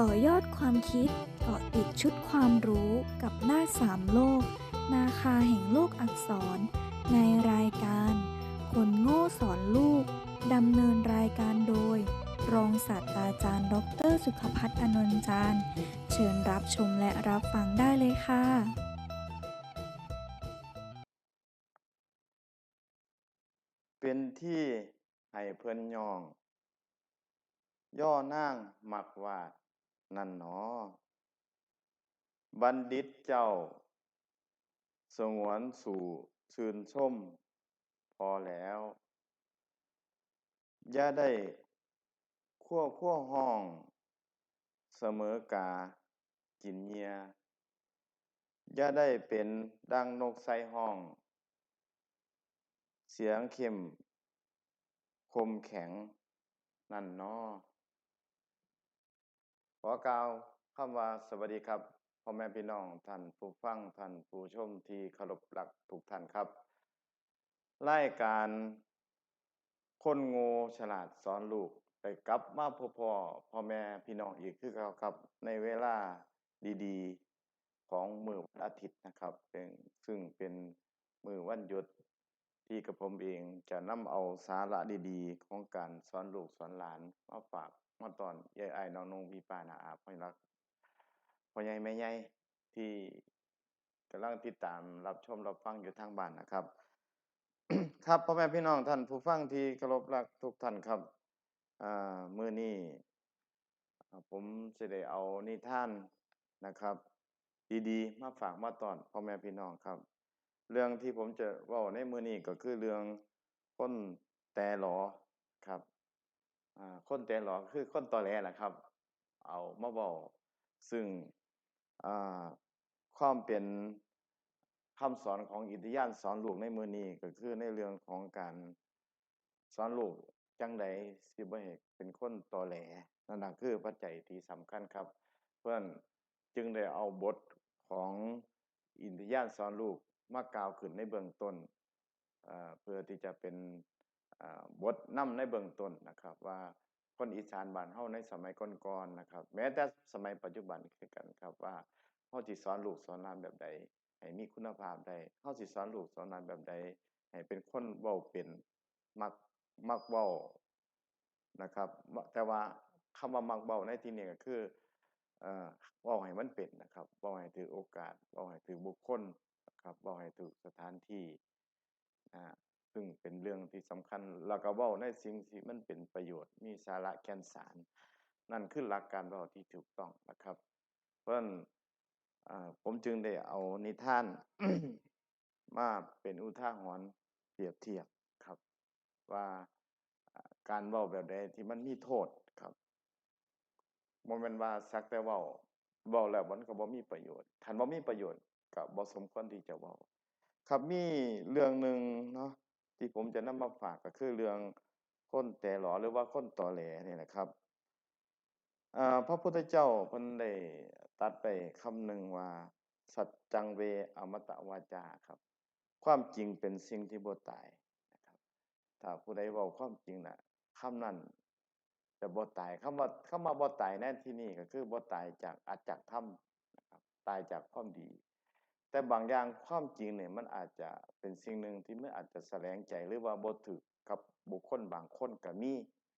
ต่อยอดความคิดเกาะติดชุดความรู้กับหน้าสามโลก นาคาแห่งโลกอักษร ในรายการ คนโง่สอนลูก ดำเนินรายการโดย รองศาสตราจารย์ ดร สุขพัฒน์อนนจารย์ เชิญรับชมและรับฟังได้เลยค่ะเป็นที่ให้เพิ่นยอง ย่อนางมักวาด นั่นหนอ บัณฑิตเจ้า สงวนสู่ชื่นชม พอแล้ว อย่าได้คั่วคั่วห้อง เสมอกา กินเหยียอย่าได้เป็นดังนกใส่ห้อง เสียงเข้ม คมแข็ง นั่นน้อ ขอกล่าวคำว่าสวัสดีครับพ่อแม่พี่น้องท่านผู้ฟังท่านผู้ชมที่เคารพรักทุกท่านครับรายการคนโง่ฉลาดสอนลูกได้กลับมาพบพ่อพ่อแม่พี่น้องอีกคือเก่าครับ ในเวลาดีๆของมือวันอาทิตย์นะครับเป็นซึ่งเป็นมือวันหยุดที่กับผมเองจะนำเอาสาระดีๆ ของการสอนลูกสอนหลานมาฝาก มาตอนยายอ้น้องนุ่งพี่ป้านาอาพ่อรักพ่อใหญ่แม่ใหญ่ที่กำลังติดตามรับชมรับฟังอยู่ทางบ้านนะครับ ครับพ่อแม่พี่น้องท่านผู้ฟังที่เคารพรักทุกท่านครับมื้อนี้ผมสิได้เอานิท่านนะครับ ดีๆ มาฝากมาตอนพ่อแม่พี่น้องครับ เรื่องที่ผมจะว้าในมื้อนี้ก็คือเรื่องคนแต่หลอครับ อ่าคนแต่หลอคือคนตอแหลล่ะครับ เอามาเว้าซึ่งอ่าความเป็นคำสอนของอิทธิยานสอนลูกในมือนี้ก็คือในเรื่องของการสอนลูกจังใดสิบ่ให้เป็นคนตอแหลนั่นนะคือปัจจัยที่สำคัญครับ เพราะฉะนั้นจึงได้เอาบทของอินทิยานสอนลูกมากล่าวขึ้นในเบื้องต้นเพื่อที่จะเป็น บทนำในเบื้องต้นนะครับว่าคนอีสานบ้านเฮาในสมัยก่อนๆนะครับ แม้แต่สมัยปัจจุบันคือกันครับว่าเฮาสิสอนลูกสอนหลานแบบใดให้มีคุณภาพใดเฮาสิสอนลูกสอนหลานแบบใดให้เป็นคนเว้าเป็นมักมักเว้านะครับ แต่ว่าคำว่ามักเว้าในที่นี้ก็คือเอ่อเว้าให้มันเป็นนะครับเว้าให้ถูกโอกาสเว้าให้ถูกบุคคลนะครับเว้าให้ถูกสถานที่อ่า ซึ่งเป็นเรื่องที่สำคัญแล้วก็เว้าในสิ่งที่มันเป็นประโยชน์ มีสาระแก่นสาร นั่นคือหลักการเว้าที่ถูกต้องนะครับ เพราะนั้นผมจึงได้เอานิทานมาเป็นอุทาหรณ์เปรียบเทียบครับ ว่าการเว้าแบบใดที่มันมีโทษครับบ่แม่นว่าสักแต่เว้าเว้าแล้วมันก็บ่มีประโยชน์คันบ่มีประโยชน์ก็บ่สมควรที่จะเว้าครับมีเรื่องหนึ่งเนาะ ที่ผมจะนำมาฝากก็คือเรื่องค้นแต่หลอหรือว่าค้นต่อแหลนี่แหละครับพระพุทธเจ้าเพิ่นได้ตรัสไปคำหนึ่งว่า สัจจังเวอมตะวาจาครับ ความจริงเป็นสิ่งที่บ่ตายนะครับถ้าผู้ใดเว้าความจริงน่ะคำนั้นจะบ่ตายคำว่าคำว่าบ่ตายในที่นี้ก็คือบ่ตายจากอาจากธรรมนะครับตายจากความดี แต่บางอย่างความจริงเนี่ยมันอาจจะเป็นสิ่งหนึ่งที่มันอาจจะแสลงใจหรือว่าบ่ถูกกับบุคคลบางคนก็มี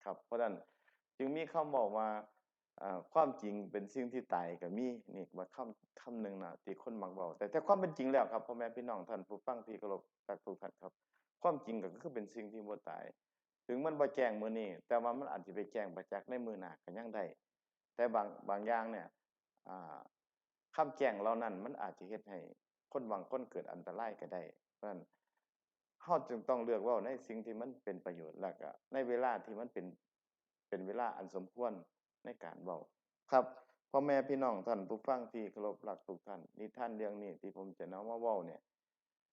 ครับ เพราะฉะนั้นจึงมีคำบอกว่าอ่าความจริงเป็นสิ่งที่ตายก็มีนี่ว่าคำคำหนึ่งนะที่คนมักเว้าแต่แต่ความเป็นจริงแล้วครับพ่อแม่พี่น้องท่านผู้ฟังที่เคารพรักทุกท่านครับ ความจริงก็คือเป็นสิ่งที่บ่ตาย ถึงมันบ่แจ้งมือนี้แต่ว่ามันอาจสิไปแจ้งประจักษ์ในมือหนาก็ยังได้แต่บางบางอย่างเนี่ยอ่าคำแจ้งเหล่านั้นมันอาจจะเฮ็ดให้ คนบางคนเกิดอันตรายก็ได้ เพราะฉะนั้นเฮาจึงต้องเลือกว้าในสิ่งที่มันเป็นประโยชน์แล้วก็ในเวลาที่มันเป็นเป็นเวลาอันสมควรในการเว้าครับพ่อแม่พี่น้องท่านผู้ฟังที่เคารพรักทุกท่านนิท่านเรื่องนี้ที่ผมจะนำมาเว้าเนี่ย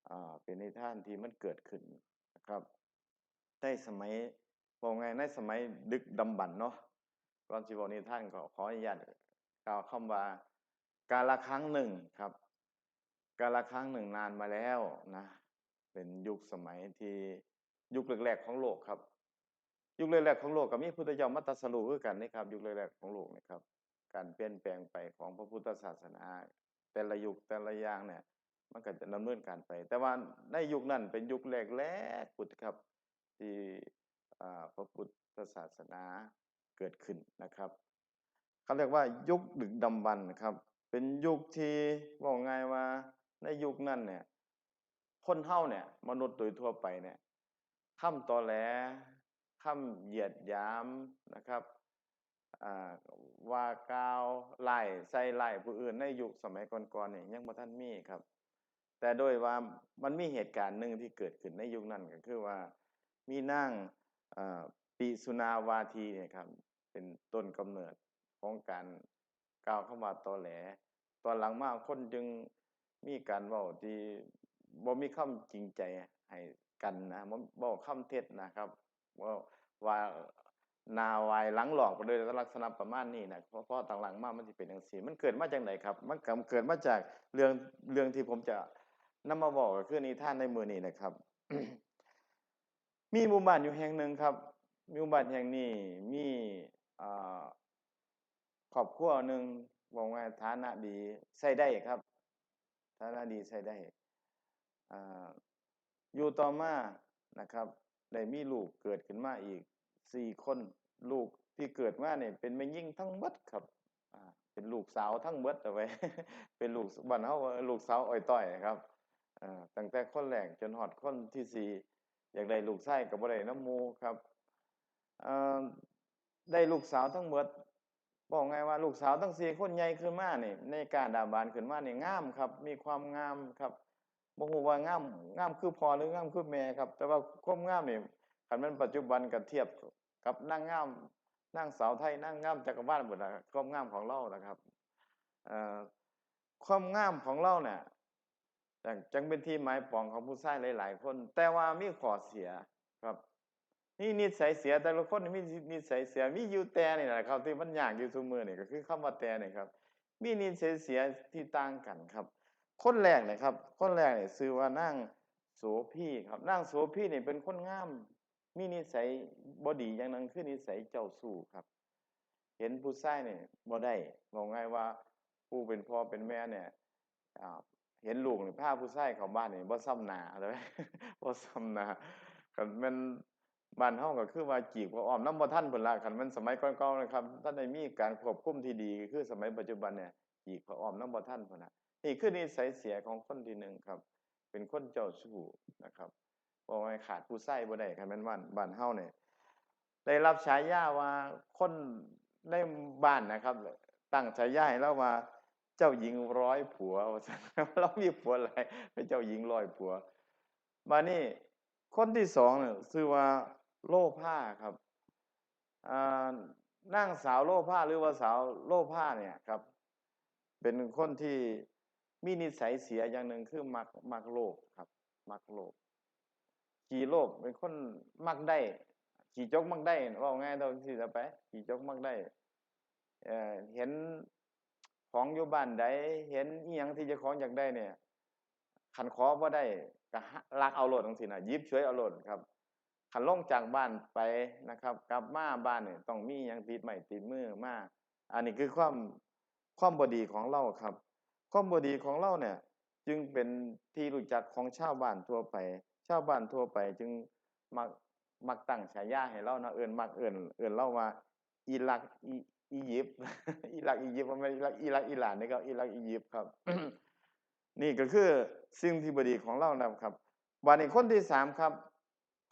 อ่าเป็นนิทานที่มันเกิดขึ้นนะครับในสมัยว่าไงในสมัยดึกดำบรรเนาะก่อนสิเว้านิท่านก็ขออนุญาตกล่าวคำว่ากาลครั้งหนึ่งครับ กาลครั้งหนึ่งนานมาแล้วนะ เป็นยุคสมัยที่ยุคแรกๆของโลกครับ ยุคแรกๆของโลกก็มีพุทธเจ้ามาตสรู้คือกันนี่ครับ ยุคแรกๆของโลกนี่ครับ การเปลี่ยนแปลงไปของพระพุทธศาสนา แต่ละยุคแต่ละอย่างเนี่ย มันก็จะดำเนินการไป แต่ว่าในยุคนั้นเป็นยุคแรกๆพุทธครับ ที่พระพุทธศาสนาเกิดขึ้นนะครับเขาเรียกว่ายุคดึกดำบรรพ์ครับ เป็นยุคที่บอกง่ายว่า ในยุคนั้นเนี่ย คนเฮาเนี่ย มนุษย์โดยทั่วไปเนี่ยคำตอแหลคำเหยียดยามนะครับว่ากาวไล่ใส่ไล่ผู้อื่นในยุคสมัยก่อนๆเนี่ยยังบ่ทันมีครับ แต่โดยว่ามันมีเหตุการณ์หนึ่งที่เกิดขึ้นในยุคนั้นก็คือว่ามีนางอ่าปิสุนาวาทีเนี่ยครับ เป็นต้นกำเนิดของการกล่าวคำว่าตอแหล ตอนหลังมาคนจึง มีการเว้าที่บ่มีคำจริงใจให้กันนะบ่เว้าคำเท็จนะครับว้าว่าหน้าไหวายหลังหลอกไปโดยลักษณะประมาณนี้นะเพราะเพราะต่างหลังมามันสิเป็นจังซี่มันเกิดมาจากไหนครับ มันก็เกิดมาจากเรื่องเรื่องที่ผมจะนำมาเว้าก็คือนิทานในมื้อนี้นะครับ มีหมู่บ้านอยู่แห่งหนึ่งครับมีหมู่บ้านแห่งนี้มีอ่าครอบครัวหนึ่งบอกว่าฐานะดีใช้ได้ครับานะดีใช้ได้ออยู่ต่อมานะครับได้มีลูกเกิดขึ้นมาอีกสี่คนลูกที่เกิดมาเนี่ยเป็นแม่หญิงทั้งหมดครับเป็นลูกสาวทั้งหมดเอาไว้ เป็นลูกบ้านเฮาว่าลูกสาวอ้อยต้อยครับตั้งแต่คนแรกจนฮอดคนที่สี่อยากได้ลูกชายก็บ่ได้นำมูครับได้ลูกสาวทั้งหมด บอกไงว่าลูกสาวทั้งสี่คนใหญ่ขึ้นมาเนี่ยในการดาบานขึ้นมาเนี่ยงามครับ มีความงามครับบ่ฮู้ว่างามงามคือพอหรืองามคือแม่ครับ แต่ว่าความงามนี่คันม่นปัจจุบันก็เทียบกับนางงามนางสาวไทยนางงามจักรวาลหมดนะความงามของเรานะครับเอ่อความงามของเราเนี่ยจังจังเป็นที่หมายปองของผู้ชายหลาย ๆ คน แต่ว่ามีข้อเสียครับ นี่นิสัยเสียแต่ละคนนี่มีนิสัยเสียมีอยู่แต่นี่แหละครับ ที่มันยากอยู่ซุมื้อนี่ก็คือคำว่าแต่นี่ครับ มีนิสัยเสียที่ต่างกันครับ คนแรกเนะครับ คนแรกเนี่ชื่อว่านางโสภีครับนางโสภีนี่ยเป็นคนงาม มีนิสัยบ่ดีอย่างหนึงคือนิสัยเจ้าชู้ครับ เห็นผู้ชายนี่ยบ่ได้บอกง่ายว่าผู้เป็นพ่อเป็นแม่เนี่ยเห็นลูกนี่พาผู้ชายเข้าบ้านเนี่ยบ่ซ้ำหน้าเลยบ่ซ้ำหนาคันม่น บ้านเฮาก็คือว่าจีบก็อ้อมน้ำบ่ทันพุ่นละคันม่นสมัยก่อนๆนะครับท่านได้มีการควบคุมที่ดี คือสมัยปัจจุบันเนี่ยจีบก็อ้อมน้ำบ่ทันพุ่นน่ะนี่คือนิสัยเสียของคนที่หนึ่งครับ เป็นคนเจ้าชู้นะครับบ่ว่าขาดผู้ชายบ่ได้คันแม่นบ้านบ้านเฮาเนี่ยได้รับฉายาว่าคนในบ้านนะครับ ตั้งฉายาให้เราว่าเจ้าหญิงร้อยผัวเรามีผัวหลายเป็นเจ้าหญิงร้อยผัว มานี่คนที่สองเนี่ยชื่อว่า โลภาครับอ่านางสาวโลภาหรือว่าสาวโลภาเนี่ยครับ เป็นคนที่มีนิสัยเสียอย่างหนึ่งคือมักมักโลภครับ มักโลภขี่โลภเป็นคนมักได้ ขี่จกมักได้ว่าง่ายเท่าที่จะไป ขี่จกมักได้เอ่อเห็นของอยู่บ้านใดเห็นอีหยังที่จ้าของอยากได้เนี่ยคันขอบ่ได้ก็ลักเอาโลดจังซี่น่ะยิบฉวยเอาโลดครับ คันลงจากบ้านไปนะครับกลับมาบ้านนี่ต้องมีหยังติดไม้ติดมือมาอันนี้คือความความบ่ดีของเราครับ ความบ่ดีของเราเนี่ยจึงเป็นที่รู้จักของชาวบ้านทั่วไป ชาวบ้านทั่วไป จึงมักมักตั้งฉายาให้เราเนาะเอิ้นมักเอิ้นเอิ้นเราว่าอิรักอีอียิปต์อิรักอียิปต์บ่แม่นอิรักอิรักอิหร่านนี่ครับอิรักอียิปต์ครับ นี่ก็คือสิ่งที่บ่ดีของเรานะครับบัดนี้คนที่สามครับ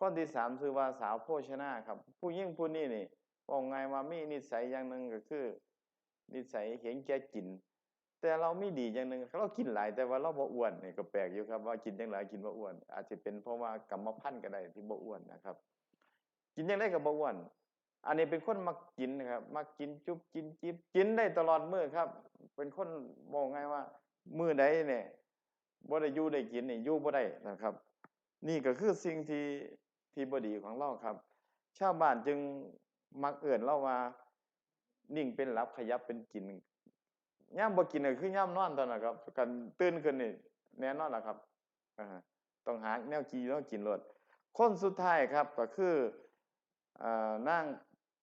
คนที่สามชื่อว่าสาวโภชนาครับ ผู้หญิงผู้นี้นี่ว่าง่ายว่ามีนิสัยอย่างหนึ่งก็คือ นิสัยเห็นแก่กิน แต่เราไมีดีอย่างหนึ่งเรากินหลายแต่ว่าเราบ่อ้วนนี่ก็แปลกอยู่ครับว่ากินจังหลายกินบ่อ้วน อาจจะเป็นเพราะว่ากรรมพันธุ์ก็ได้ที่บ่อ้วนนะครับ กินจังไดก็บ่อ้วน อันนี้เป็นคนมักกินนะครับมักกินจุบกินจิบกินได้ตลอดมื้อครับ เป็นคนบอกง่ายว่ามื้อใดเนี่ยบ่ได้อยู่ได้กินนี่อยู่บ่ได้นะครับ นี่ก็คือสิ่งที่ ที่บดีของเราครับ ชาวบ้านจึงมักเอิ้นเราว่า นิ่งเป็นหลับขยับเป็นกินยามบ่กินก็คือยามนอนเท่านั้นครับกันตื่นขึ้นนี่แน่นอนละครับต้องหาแนวกินแนวกินโลดคนสุดท้ายครับก็คืออ่ง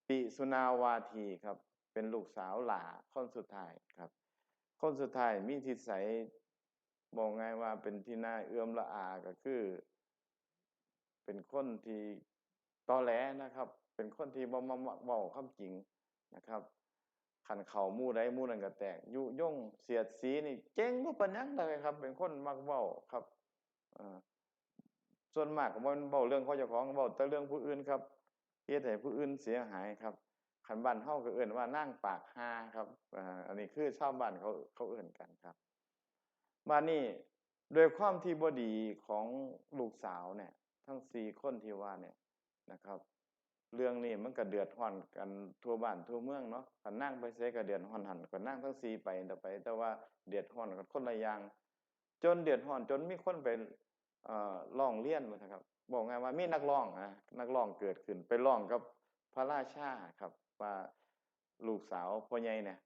ปิสุนาวาทีครับ เป็นลูกสาวหลาคนสุดท้ายครับ คนสุดท้ายมีทิสัยบอกไงายว่าเป็นที่น่าเอื้อมละอาก็คือ เป็นคนที่ตอแหลนะครับ เป็นคนที่บ่มาเว้าความจริงนะครับขันเข่ามู่ใดหมู่นั้นก็แตก ยุยงเสียดสีนี่เก่งบ่ปานหยังเลยครับ เป็นคนมักเว้าครับอ่าส่วนมากก็บ่แม่นเว้าเรื่องของเจ้าของเว้าแต่เรื่องผู้อื่นครับเฮ็ดให้ผู้อื่นเสียหายครับคันบ้านเฮาก็เอิ้นว่านางปากฮาครับอ่าอันนี้คือชาวบ้านเขาเขาเอิ้นกันครับมานี่โดวยความที่บดีของลูกสาวเนี่ย ทั้งสี่คนที่ว่าเนี่ยนะครับ เรื่องนี้มันก็เดือดร้อนกันทั่วบ้านทั่วเมืองเนาะกันนั่งไปเสก็เดือดร้อนหันก็นั่งทั้งสี่ไปแต่ไป แต่ว่าเดือดร้อนกันคนละอย่างจนเดือดร้อนจนมีคนไปอ่อร้องเรียนมานะครับ บอกไงว่ามีนักร้องนะนักร้องเกิดขึ้น ไปร้องกับพระราชาครับว่าลูกสาวพ่อใหญ่เนี่ย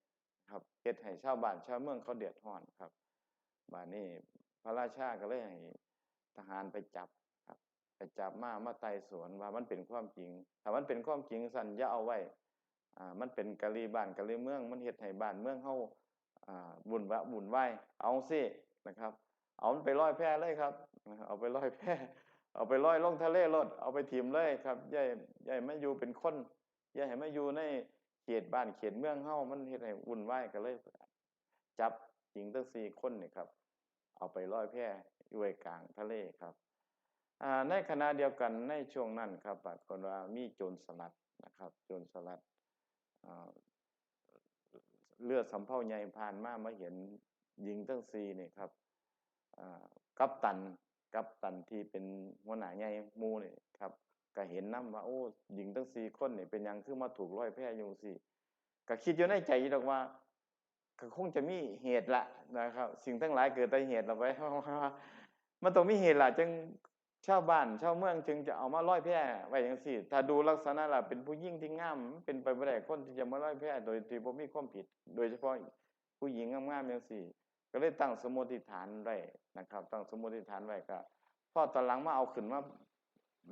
ครับเฮ็ดให้ชาวบ้านชาวเมืองเขาเดือดร้อนครับบาดนี้พระราชาก็เลยให้ทหารไปจับ ไปจับมามาไต่สวนว่ามันเป็นความจริงถ้ามันเป็นความจริงสั่นอย่าเอาไว้อ่ามันเป็นกะลีบ้านกะลีเมือง มันเฮ็ดให้บ้านเมืองเฮาอ่าบุญวะบุญไหวเอาสินะครับ เอามันไปลอยแพเลยครับ เอาไปลอยแพเอาไปลอยลงทะเลรถเอาไปถิ่มเลยครับอย่าอย่าให้มันอยู่เป็นคนอย่าให้มันอยู่ในเขตบ้านเขตเมืองเฮามันเฮ็ดให้วุ่นวายก็เลย จับหญิงทั้งสี่คนนี่ครับ เอาไปลอยแพอยู่ไว้กลางทะเลครับ ในขณะเดียวกันในช่วงนั้นครับปรากฏว่ามีโจรสลัดนะครับ โจรสลัดเลือดสำเภาใหญ่ผ่านมามาเห็นหญิงทั้งสี่นี่ยครับกัปตันกัปตันที่เป็นหัวหน้าใหญ่มู่นี่ยครับก็เห็นนํว่าโอ้หญิงทั้งสี่คนเนี่ยเป็นยังคือมาถูกร้อยแพอยู่สิก็คิดอยู่ในใจอยู่ดอกว่าก็คงจะมีเหตุละนะครับ สิ่งทั้งหลายเกิดแต่เหตุเราไว้มันต้องมีเหตุละจึง ชาวบ้านชาวเมืองจึงจะเอามาร้อยแพร่ไว้อย่างสี่ ถ้าดูลักษณะล่ะเป็นผู้หญิงที่งามเป็นไปไม่ได้คนที่จะมาร้อยแพร่โดยที่บ่มีความผิด โดยเฉพาะผู้หญิงงามๆอย่างสี่ ก็เลยตั้งสมมติฐานไว้นะครับ ตั้งสมมติฐานไว้ก็พ่อตอนหลังมาเอาขึ้นมา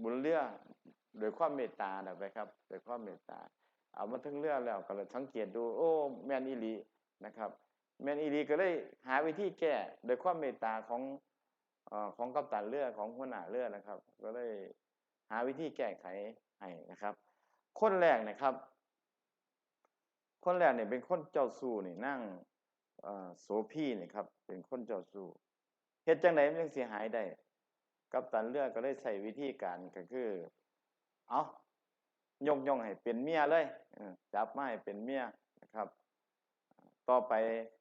บุญเรือโดยความเมตตานะไปครับโดยความเมตตาเอามาถึงเรือแล้วก็เลยสังเกตดู โอ้แมนอีลีนะครับแมนอีลีก็เลยหาวิธีแก้โดยความเมตตาของ ของกัปตันเรือของหัวหน้าเรือนะครับ ก็เลยหาวิธีแก้ไขให้นะครับ คนแรกนะครับ คนแรกเนี่ยเป็นคนเจ้าสู้นี่นั่งโสพีนี่ครับ เป็นคนเจ้าสู้เฮ็ดจังไดมันจังเสิหายได้กัปตันเรือก็เลยใช้วิธีการก็คือ เอายกย่องให้เป็นเมียเลยจับไม้เป็นเมียนะครับ ต่อไป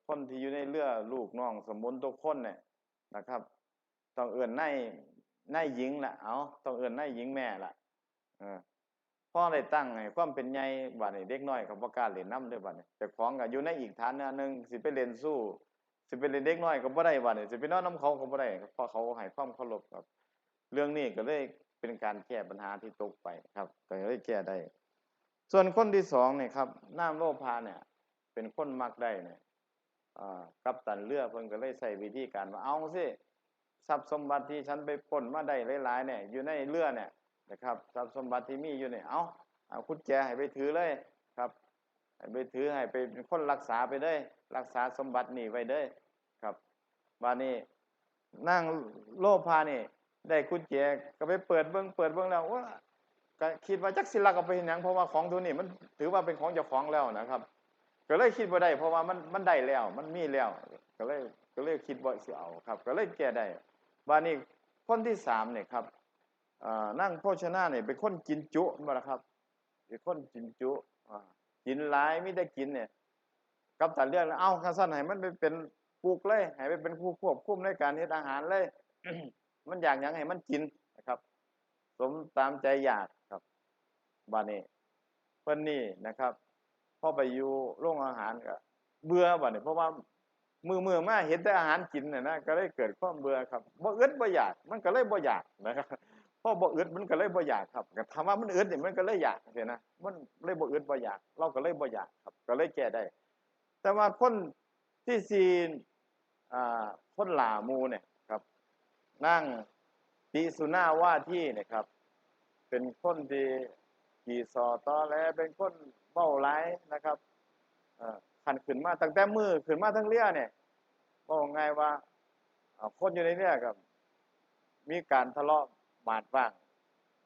คนที่อยู่ในเรือลูกน้องสมมุติทุกคนเนี่ยนะครับ ต้องเอื่นนายนายหญิงละเอาต้องเอื่นนายหญิงแม่ละเออพ่อได้ตั้งให้ความเป็นใหญ่บัดนี้เด็กน้อยก็บ่กล้าศเล่นน้ำด้วยบัดนี้เจ้าของก็อยู่ในอีกฐานหนึ่งสิไปเล่นสู้ สิไปเล่นเด็กน้อยก็บ่ได้บัดนี้สิไปนอนน้ำเขาก็บ่ได้เพราะเขาให้ความเคารพครับ เรื่องนี้ก็เลยเป็นการแก้ปัญหาที่ตกไปครับก็เลยแก้ได้ ส่วนคนที่สองเนี่ยครับน้ำโลภาเนี่ย เป็นคนมักได้เนี่ยอ่ากัปตันเรือเพิ่นก็เลยใช้วิธีการว่าเอาสิ ทรัพย์สมบัติที่ฉันไปปล้นมาได้หลายๆเนี่ยอยู่ในเรือเนี่ยนะครับทรัพย์สมบัติที่มีอยู่เนี่ยเอาเอาคุดแจให้ไปถือเลยครับให้ไปถือให้ไปเป็นคนรักษาไปเลยรักษาสมบัตินี่ไว้เด้ครับวันนี้นั่งโลภานี่ได้กุญแจก็ไปเปิดเบิ่งเปิดเบิ่งแล้วว่าก็คิดว่าจักสิลักเอาไปเฮ็ดหยังเพราะว่าของตัวนี้มันถือว่าเป็นของเจ้าของแล้วนะครับ ก็เลยคิดบ่าได้ เพราะว่ามันมันได้แล้ว มันมีแล้ว ก็เลยก็เลยคิดบ่สิเอาครับ ก็เลยแก้ได้ บาดนี้คนที่สามเนี่ยครับนั่งโภชนาเนี่ยเป็นคนกินจุบ่ล่ะครับเป็นคนกินจุกินหลายมีแต่กินเนี่ยกับตันเรื่องแล้วเอ้าคันซั่นให้มันไปเป็นปลูกเลยให้ไปเป็นผู้ควบคุมในการเฮ็ดอาหารเลย มันอยากยังให้มันกินนะครับ สมตามใจอยากครับบานี้เพิ่นนี่นะครับพอไปอยู่โรงอาหารก็เบื่อบัดนี้เพราะว่า มือมือมาเห็นแต่อาหารกินน่ะนะก็เลยเกิดความเบื่อครับบ่อึดบ่อยากมันก็เลยบ่อยากนะครับพอบ่อึดมันก็เลยบ่อยากครับก็ถามว่ามันอึดนี่ยมันก็เลยอยากจังซี่นะมันเลยบ่อึดบ่อยาก เราก็เลยบ่อยากครับ ก็เลยแก้ได้ แต่ว่าคนที่สี่อ่าคนหลามูเนี่ยครับ นั่งติสุน่าว่าที่เนะครับ เป็นคนที่ขี่ซอตอแหลเป็นคนเบ้าหลายนะครับอ่อ คันขึ้นมาตั้งแต่มือขึ้นมาทั้งเรือเนี่ยบอกง่ายว่าอ่าคนอยู่ในเรือกับ มีการทะเลาะบาดบ้าง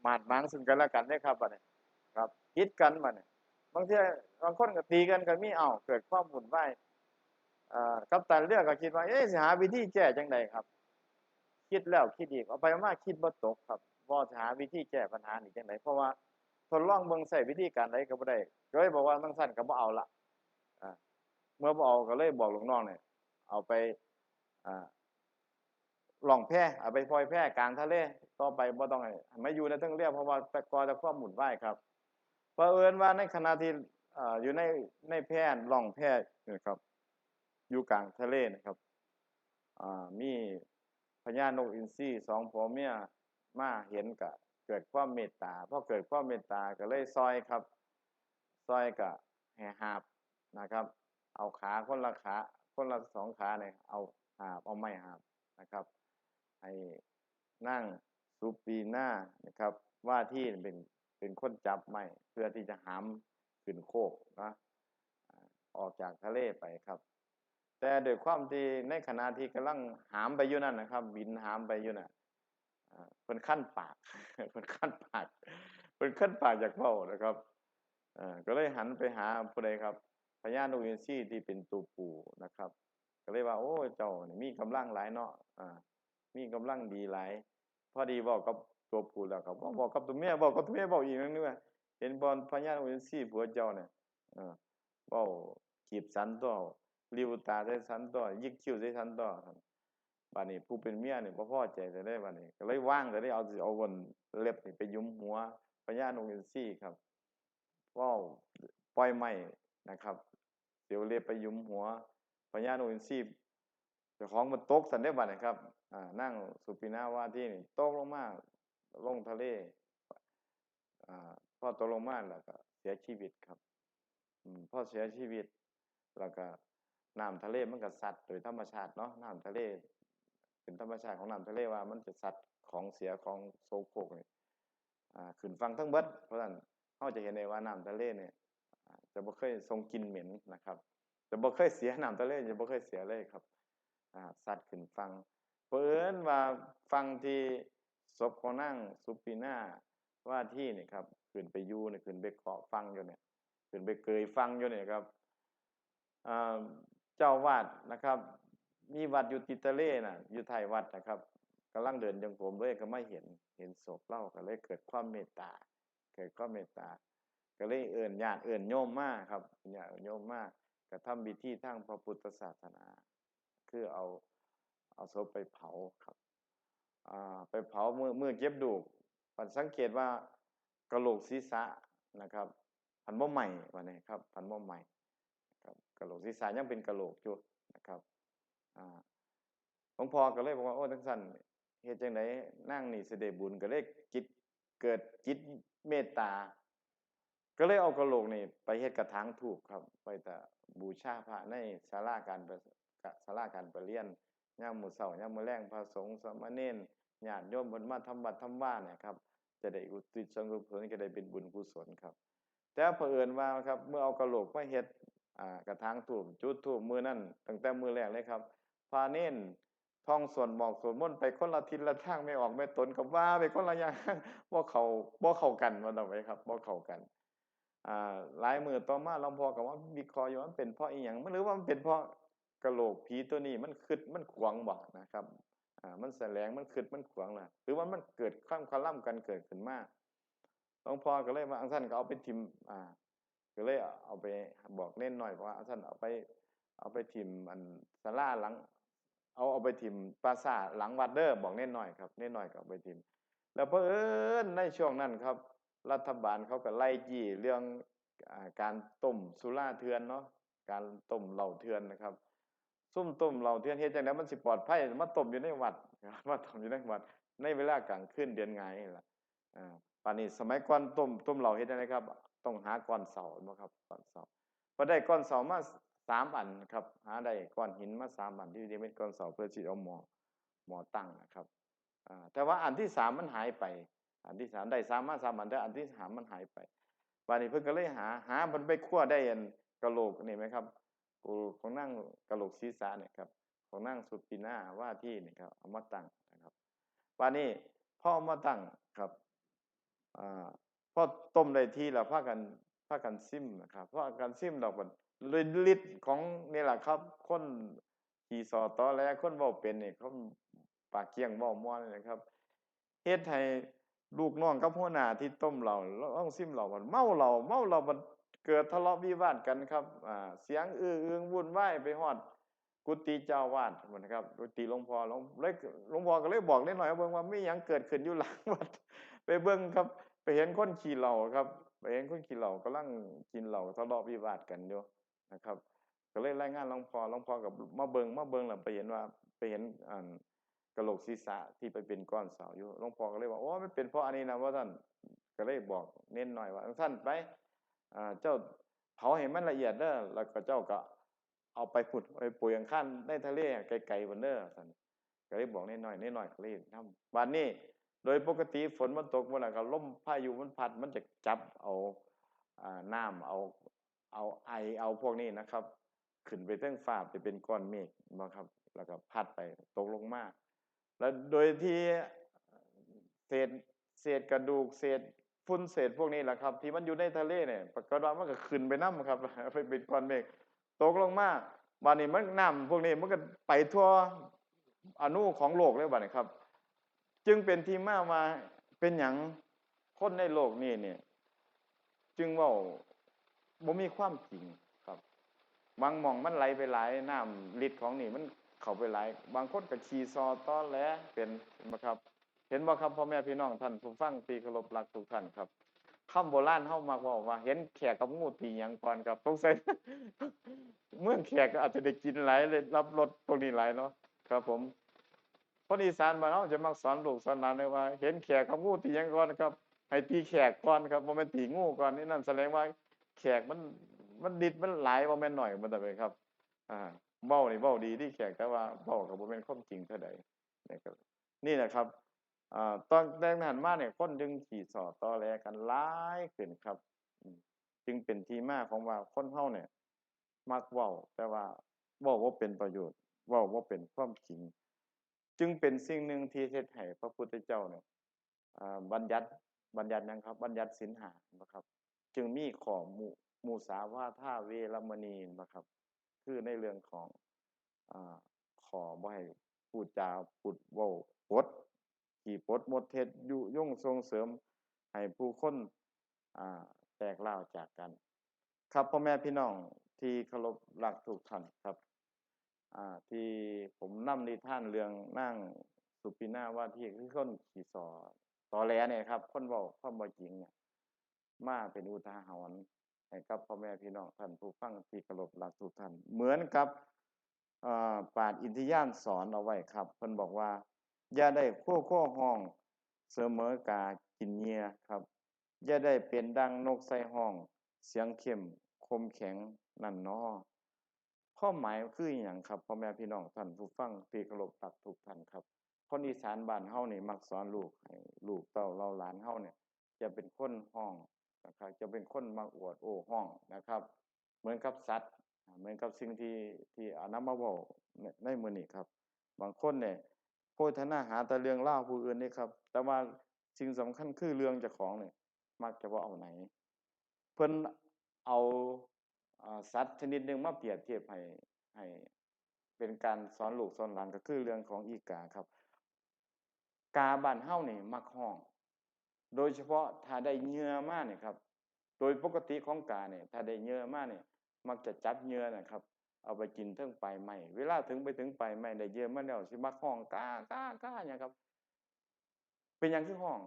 บาดหมางซึ่งกันและกันเนี่ยครับบัดนี้ครับคิดกันบัดนี้บางทีบางคนก็ตีกันก็มีเอ้าเกิดความวุ่นวายเอ่อกัปตันเรือก็คิดว่าเอ๊ะสิหาวิธีแก้จังไดครับ คิดแล้วคิดอีกเอาไปมาคิดบ่ตกครับบ่จะหาวิธีแก้ปัญหานี่จังไดเพราะว่าทดลองเบิ่งใช้วิธีการใดก็บ่ได้ก็เลยบอกว่าทั้งสั้นก็บ่เอาละ เมื่อบ่เอาก็เลยบอกหลูกน้องเนี่ยเอาไปอ่าล่องแพเอาไปปล่อยแพกลางทะเลต่อไปบ่ต้องให้ให้มาอยู่ในทั้งเรือเพราะว่าแต่ก่อแต่ความหมุนว่ายครับเผอิญว่าในขณะที่ออยู่ในในแพล่องแพนี่ครับ อยู่กลางทะเลนะครับมีพญานกอินทรีสองผัวเมียมาเห็นกะเกิดความเมตตาพอเกิดความเมตตาก็เลยซอยครับ ซอยกะแห่หาบนะครับ เอาขาคนละขาคนละสองขาเนี่ยเอาหาบเอาไม้หาบนะครับให้นั่งสูบปีหน้านะครับ ว่าที่เป็นเป็นคนจับไม้เพื่อที่จะหามขึ้นโคกนะออกจากทะเลไปครับ แต่ด้วยความที่ในขณะที่กำลังหามไปอยู่นั่นนะครับ บินหามไปอยู่น่ะอ่าเพิ่นขั้นปากเพิ่นขั้นปากเพิ่นขั้นปากจากเว้านะครับอก็เลยหันไปหาผู้ใดครับ พญานกอินทรีที่เป็นตัวปู่นะครับ ก็เลยว่า โอ้เจ้านี่มีกำลังหลายเนาะอ่า มีกำลังดีหลาย พอดีบอกกับตัวปู่แล้วครับบอกกับตัวเมียบอกกับตัวเมียบอกอีกนั่นด้วยเห็นบอลพญานกอินทรีผัวเจ้าเนี่ยออเว้าขีบสันตัวริวตาใส่สันต่อยิกคิ้วใส่สันต่อครับบัดนี้ผู้เป็นเมียเนี่บ่พอใจจะได้บัดนี้ก็เลยว่างจะได้เอาเอาวนเล็บนี่ไปยุ้มหัวพญานกอินทรีครับว้าปล่อยไม้นะครับ เดี๋ยวเล็บไปยุมหัวพญานกอินทรีเจ้าของมันตกสันได้บัดนี้ครับอ่านั่งสุปินาว่าที่นี่ตกลงมากลงทะเลอ่าพอตกลงมาแล้วก็เสียชีวิตครับอืมพอเสียชีวิต แล้วก็น้ำทะเลมันก็สัตว์โดยธรรมชาติเนาะน้ำทะเล เป็นธรรมชาติของน้ำทะเลว่ามันจะสัตว์ของเสียของโซโครกนี่ขึ้นฟังทั้งเบิดเพราะฉะนั้นเราจะเห็นได้ว่าน้ำทะเลเนี่ย จะบ่เคยทรงกินเหม็นนะครับ จะบ่เคยเสียน้ำทะเลจะบ่เคยเสียเลยครับสัตว์ขึ้นฟังเผอิญว่าฟังที่ศพของนางสุปินาว่าที่นี่ครับขึ้นไปยู่นี่ยขึ้นไปเกาะฟังอยู่เนี่ยขึ้นไปเกยฟังอยู่เนี่ยครับเจ้าวาดนะครับ มีวัดอยู่ติดทะเลน่ะ อยู่ไทยวัดนะครับกำลังเดินจงกรมเลยก็ไม่เห็นเห็นศพเล่าก็เลยเกิดความเมตตา เกิดความเมตตา ก็เลยเอิ่นญาติเอิ่นโยมมากครับญาติเอิ่นโยมมากกระทำพิธีทางพระพุทธศาสนา คือเอาเอาศพไปเผาครับอ่าไปเผาเมื่อเมื่อเก็บดูกปันสังเกตว่ากระโหลกศีรษะนะครับพันบ่ใหม่วันนี้ครับพันบ่ใหม่ครับกะโหลกศีรษะยังเป็นกระโหลกอยู่นะครับอ่าหลวงพ่อก็เลยบอกว่าโอ้ทั้งสั้นเฮ็ดจังไดนั่งนี่เสิได้บุญก็เลยจิตเกิดจิตเมตตา ก็เลยเอากระโหลกนี่ไปเฮ็ดกระถางทูบครับ ไปแต่บูชาพระในศาลาการประกะศาลาการประเรียนยามมื้อเช้ายามมื้อแลงพระสงฆ์สามเณรญาติโยมเพิ่นมาทำวัดทำว่าเนี่ยครับ จะได้อุทิศส่วนกุศลก็ได้เป็นบุญกุศลครับ แต่เผอิญว่าครับ เมื่อเอากระโหลกมาเฮ็ดกระถางทูบจุดทูบมือนั่นตั้งแต่มือแรกเลยครับพาเน้นท่องส่วดบอกส่วดมนไปคนละทิศละทางไม่ออกไม่ตนกับว่าไปคนละอย่างบ่เขาบ่เข้ากันว่าต่อไปครับบ่เข้ากัน อ่าหลายมือต่อมาหลวงพ่อก็ว่าวิเคราะห์อยู่ว่ามันเป็นเพราะอีหยังมันหรือว่ามันเป็นเพราะกะโหลกผีตัวนี้มันคึดมันขวางบ่นะครับอ่ามันแสลงมันคึดมันขวางน่ะ หรือว่ามันเกิดความคล่ำกันเกิดขึ้นมาหลวงพ่อก็เลยว่าอังท่านก็เอาไปทิมอ่าก็เลยเอาไปบอกเน้นหน่อยเพราะว่าท่านเอาไป เอาไปทิมอันศาลาหลัง เอาเอาไปทิมปราสาทหลังวัดเด้อบอกเน้นหน่อยครับเน้นหน่อยก็เอาไปทิมแล้วเพอเอิญในช่วงนั้นครับ รัฐบาลเขาก็ไล่จี้เรื่องอการต้มสุราเถื่อนเนาะการต้มเหล้าเถื่อนนะครับซุ่มต้มเหล้าเถื่อนเฮ็ดจังได๋มันสิปลอดภัยมาต้มอยู่ในวัดมาต้มอยู่ในวัด ในเวลากลางคืนเดือนไงล่ะอ่าป่านนี้สมัยก่อนต้มต้มเหล้าเฮ็ดจังไดครับ ต้องหาก้อนเสาบ่ครับก้อนเสาพอได้ก้อนเสามาสามอันครับ หาได้ก้อนหินมาสามอันที่ที่เป็นก้อนเสาเพื่อสิเอาหมอหมอตั้งนะครับอ่าแต่ว่าอันที่สามมันหายไป อันที่สามได้สามมาสามอันแต่อันที่สามมันหายไปป่านนี้เพิ่นก็เลยหา หามันไปคั่วได้อันกะโหลกนี่ไหมครับกูของนั่งกะโหลกศีรษะเนี่ยครับของนั่งสุดปินาว่าที่นี่ครับเอามาตั้งนะครับวันนี้พ่อเอามาตั้งครับอ่าพ่อต้มได้ที่แล้วพากันพากันซิมนะครับพากันซิมดอกมันฤทธิ์ของนี่แหละครับคนขี่สอตอแหลคนเว้าเป็นเนี่ยเขาปากเกี้ยงเว้าม่วนนี่นะครับเฮ็ดให้ ลูกน้องกับหัวหน้าที่ต้มเราต้องซิมเรามันเมาเราเมาเรามันเกิดทะเลาะวิวาทกันครับอ่าเสียงอื้ออึงวุ่นวายไปฮอด กุฏิเจ้าวาดหมือนครับกุฏิหลวงพ่อหลวงเลยหลวงพ่อก็เลยบอกนิดหน่อยเบิ่งว่าไมีหยังเกิดขึ้นอยู่หลังวัดไปเบิ่งครับ ไปเห็นคนขี่เหล้าครับ ไปเห็นคนขี่เหล้ากำลังกินเหล้าทะเลาะวิวาทกันอยู่นะครับ ก็เลยรายงานหลวงพ่อหลวงพ่อกับมาเบิ่งมาเบิ่งแล้วไปเห็นว่าไปเห็นอัน กระโหลกศีรษะที่ไปเป็นก้อนเสาอยู่หลวงพ่อก็เลยบอกโอ้มันเป็นเพราะอันนี้นะว่าท่านก็เลยบอกเน้นหน่อยว่าท่านไปเจ้าเผาให้มันละเอียดเด้อแล้วก็เจ้าก็เอาไปผุดไปปุ๋ยอังคันในทะเลไกลๆบนเด้อท่านก็เลยบอกเนิดหน่อยเนิดหน่อยก็เลยทำวันนี้โดยปกติฝนมันตกเมื่อไหร่ก็ลมพายุมันพัดมันจะจับเอาอน้ำเอาเอาไอเอาพวกนี้นะครับ ขึ้นไปเทั้งฟ้าไปเป็นก้อนเมฆนะครับ แล้วก็พัดไปตกลงมา แล้วโดยที่เศษเศษกระดูกเศษฝุ่นเศษพวกนี้แหละครับ ที่มันอยู่ในทะเลเนี่ยปรากฏว่ามันก็ขึ้นไปน้ำครับไปเป็นก้อนเมฆตกลงมาบานนี้มันน้ำพวกนี้มันก็ไปทั่วอนุของโลกเลยบาดนี้ครับ จึงเป็นที่มาว่าเป็นอย่างคนในโลกนี้เนี่ย จึงว่าบ่มีความจริงครับบางมองมันไหลไปหลายน้ำฤทธิ์ของนี่มัน เข้าไปหลาย บางคนก็ขี่ซอต้อแหลเป็นเห็นบ่ครับ เห็นบ่ครับพ่อแม่พี่น้องท่านผู้ฟังที่เคารพรักทุกท่านครับคำโบราณเฮามักเว้าว่า เห็นแขกกับงูตีหยังก่อนครับสงสัยเมื่อแขกก็อาจจะได้กินหลายเลยรับรสพวกนี้หลายเนาะครับ ผมคนอีสานบ้าเฮาจะมักสอนลูกสอนหลานเลยว่า เห็นแขกกับงูตีหยังก่อนครับให้ตีแขกก่อนครับบ่แม่นตีงูก่อนนี่นั่นแสดงว่า แขกมันมันดิดมันหลายบ่แม่นน้อยมันตะเป็นครับ อ่า เว้านี่เว้าดีที่แขกแต่ว่าเว้าก็บ่แม่นความจริงเท่าใดนะครับนี่แหละครับอตอนแต่งนั้นมาเนี่ยคนจึงขี่สอบตอแลกันหลายขึ้นครับ จึงเป็นที่มาของว่าคนเฮาเนี่ย มักเว้า แต่ว่าเว้าบ่าเป็นประโยชน์เว้าบ่าเป็นความจริง จึงเป็นสิ่งหนึ่งที่เฮ็ดให้พระพุทธเจ้าเนี่ยบัญญัติบัญญัติหยังครับ บัญญัติศีลห้านะครับ จึงมีขอมุมุสาวาทาเวรมณีนะครับ คือในเรื่องของอขอบ่ให้พูดจาพูดเว้าปดขี่ปดหมดเท็จยุยงส่งเสริม ให้ผู้คนแตกร้าจากกัน ครับพ่อแม่พี่น้องที่เคารพรักทุกท่านครับที่ผมนำนิท่านเรื่องนั่งสุปินาว่าที่คือคนขี่สอตอแหลเนี่ยครับ คนเว้าความบ่จริงเนี่ยมาเป็นอุทาหรณ์ ให้กับพ่อแม่พี่น้องท่านผู้ฟังที่เคารพรักทุกท่าน เหมือนกับปาชญ์อินทิยานสอนเอาไว้ครับเพิ่นบอกว่า อย่าได้โค้โค้ห้องเสมอกากินเหยียครับ อย่าได้เป็นดังนกใส่ห้อง เสียงเข้มคมแข็งนั่นนอความหมายคืออย่างครับพ่อแม่พี่น้องท่านผู้ฟังที่เคารพรักทุกท่านครับคนอีสานบ้านเฮานี่มักสอนลูกให้ลูกเต้าเราหลานเฮาเนี่ยจะเป็นคนห้อง นะครับจะเป็นคนมักอวดโอ้ห้องนะครับ เหมือนกับสัตว์เหมือนกับสิ่งที่ที่อนำมาเว้าในมือนี้ครับ บางคนเนี่ยโพธนาหาแต่เรื่องเล่าผู้อื่นนี่ครับ แต่ว่าสิ่งสำคัญคือเรื่องเจ้าของเนี่ยมักจะบ่าเอาไหน เพิ่นเอาสัตว์ชนิดหนึ่งมาเปรียบเทียบให้ให้เป็นการสอนลูกสอนหลานก็คือเรื่องของอีกาครับ กาบ้านเฮานี่มักห้อง โดยเฉพาะถ้าได้เหยื่อมากเนี่ยครับ โดยปกติของกาเนี่ยถ้าได้เหยื่อมากเนี่ยมักจะจับเหยื่อนะครับ เอาไปกินเทิงไปลายไม้เวลาถึงไปถึงไปลายไม้ได้เหยื่อมาแล้วสิมักห้องกากากาหยังครับ เป็นหยังคือห้อง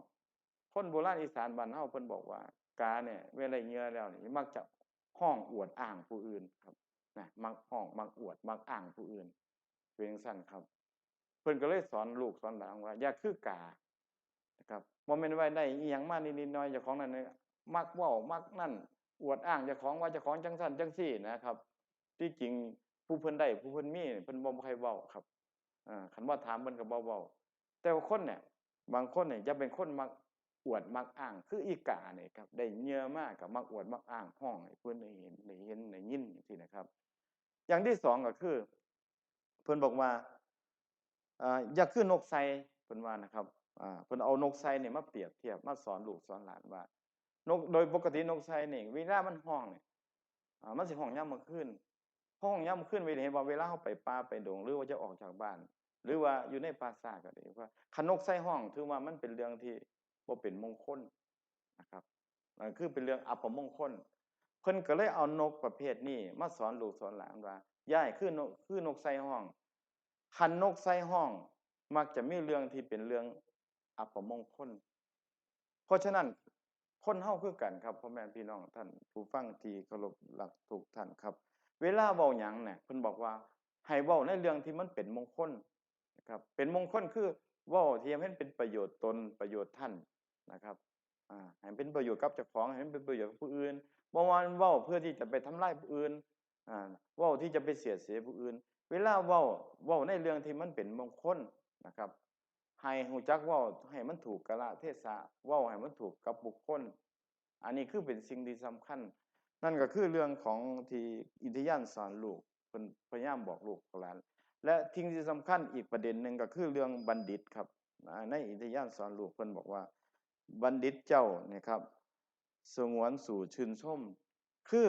คนโบราณอีสานบ้านเฮาเพิ่นบอกว่ากาเนี่ยเวลาเหยื่อแล้วนี่มักจะห้องอวดอ้างผู้อื่นครับนะมักห้องมักอวดมักอ้างผู้อื่นเป็นจังซั่นครับ เพิ่นก็เลยสอนลูกสอนหลานว่าอย่าคือกา นะครับบ่แม่นว่าได้อีหยังมากนิดๆน่อยจ้าของนั่นนะมักว้ามักนั่น อวดอ้างจ้าของว่าจ้าของจังซั่นจังซี่นะครับ ที่จริงผู้เพิ่นได้ผู้เพิ่นมีเพิ่นบ่ค่อยเว้าครับอ่าคันว่าถามเพิ่นก็บ่เว้าแต่ว่าคนเนี่ย บางคนเนี่ยจะเป็นคนมักอวดมักอ้าง คืออีกาเนี่ยครับ ได้เหยื่อมากกับมักอวดมักอ้างห้องเพิ่นได้เห็นได้เห็นได้ยินจังซี่นะครับ อย่างที่สองก็คือ เพิ่นบอกว่าอ่าอย่าคือนกไซเพิ่นว่านะครับ อ่าเพิ่นเอานกไซเนี่ยมาเปรียบเทียบมาสอนลูกสอนหลานว่านกโดยปกตินกไซนี่เวลามันร้องเนี่ยอ่ามันสิร้องยามมื้อคืนพอร้องยามมื้อคืนเวลาเห็นว่าเวลาเฮาไปป่าไปดงหรือว่าจะออกจากบ้าน หรือว่าอยู่ในปราสาทก็ดีว่าคันนกไซร้องถือว่ามันเป็นเรื่องที่บ่เป็นมงคลนะครับมันคือเป็นเรื่องอัปมงคลเพิ่นก็เลยเอานกประเภทนี้มาสอนลูกสอนหลานว่าย่ายคือนกคือนกไซร้องคันนกไซร้อง มักจะมีเรื่องที่เป็นเรื่อง อัปมงคลเพราะฉะนั้นคนเฮาคือกันครับพ่อแม่พี่น้องท่านผู้ฟังที่เคารพรักทุกท่านครับ เวลาเว้าหยังเนี่ยเพิ่นบอกว่าให้เว้าในเรื่องที่มันเป็นมงคลนะครับ เป็นมงคลคือเว้าที่ให้เป็นประโยชน์ตนประโยชน์ท่านนะครับอ่าให้เป็นประโยชน์กับเจ้าของให้เป็นประโยชน์กับผู้อื่นบ่ว่าเว้าเพื่อที่จะไปทำลายผู้อื่นอ่าเว้าที่จะไปเสียเสียผู้อื่น เวลาเว้าเว้าในเรื่องที่มันเป็นมงคลนะครับ ให้ฮู้จักว้าให้มันถูกกาลเทศะว้าให้มันถูกกับบุคคล อันนี้คือเป็นสิ่งที่สำคัญ นั่นก็คือเรื่องของที่อิทยานสอนลูกเพิ่นพยายามบอกลูกหลานและทิ้งที่สำคัญอีกประเด็นหนึ่งก็คือเรื่องบัณฑิตครับในอิทยานสอนลูกเพิ่นบอกว่า บัณฑิตเจ้าเนี่ยครับ สงวนสู่ชื่นชม คือ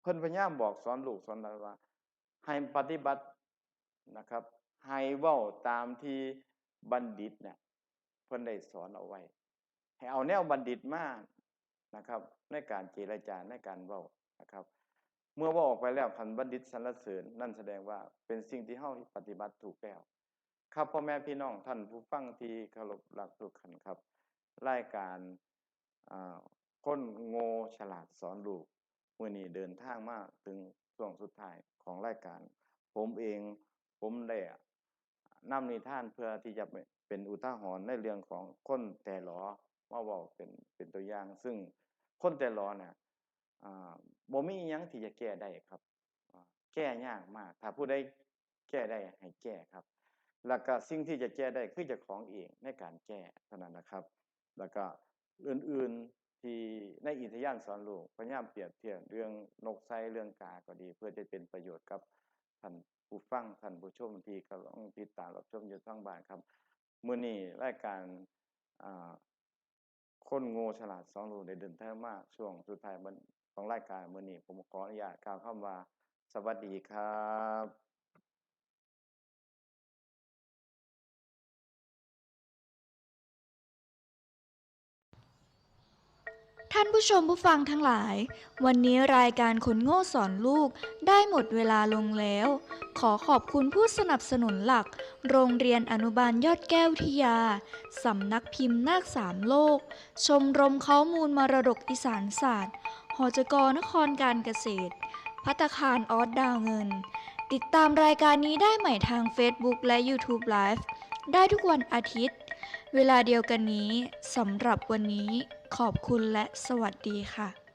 เพิ่นพยายามบอกสอนลูกสอนหลานว่า ให้ปฏิบัตินะครับให้เว้าตามที่ บัณฑิตเนี่ยเพิ่นได้สอนเอาไว้ ให้เอาแนวบัณฑิตมากนะครับ ในการเจรจาในการเว้านะครับ เมื่อว่าออกไปแล้วคันบัณฑิตสรรเสริญนั่นแสดงว่าเป็นสิ่งที่เฮาปฏิบัติถูกแล้วครับพ่อแม่พี่น้องท่านผู้ฟังที่เคารพรักทุกท่านครับรายการอ่าคนโง่ฉลาดสอนลูกมื้อนี้เดินทางมาถึงช่วงสุดท้ายของรายการ ผมเองผมได้ นำนิทานเพื่อที่จะเป็นอุทาหรณ์ในเรื่องของคนแต่หลอมาเว้าเป็นเป็นตัวอย่าง ซึ่งคนแต่หลอเน่ะอ่าบ่มียังที่จะแก้ได้ครับ แก้ยากมาก ถ้าผู้ใดแก้ได้ให้แก้ครับ แล้วก็สิ่งที่จะแก้ได้คือจ้าของเองในการแก้เท่านั้นนะครับ แล้วก็อื่นๆที่ในอิทยานสอนลูกพยายามเปรียบเทียบเรื่องนกไซเรื่องกาก็ดี เพื่อจะเป็นประโยชน์กับท่าน ผู้ฟังท่านผู้ชมที่กำลังติดตามรับชมอยู่ทั้งบ้านครับมื่อนี้รายการคนโง่ฉลาดสองลูกได้เดินทางมากช่วงสุดท้ายมันของรายการมื่อนี้ผมขออนุญาตกล่าวคำว่า สวัสดีครับ ท่านผู้ชมผู้ฟังทั้งหลาย วันนี้รายการคนโง่สอนลูกได้หมดเวลาลงแล้ว ขอขอบคุณผู้สนับสนุนหลัก โรงเรียนอนุบาลยอดแก้ววิยา สำนักพิมพ์นาคสามโลก ชมรมข้อมูลมรดกอีสานศาสตร์ หอจกรนครการเกษตร พัตตาคารออสดาวเงิน ติดตามรายการนี้ได้ใหม่ทาง Facebook และ YouTube Live ได้ทุกวันอาทิตย์ เวลาเดียวกันนี้สำหรับวันนี้ขอบคุณและสวัสดีค่ะ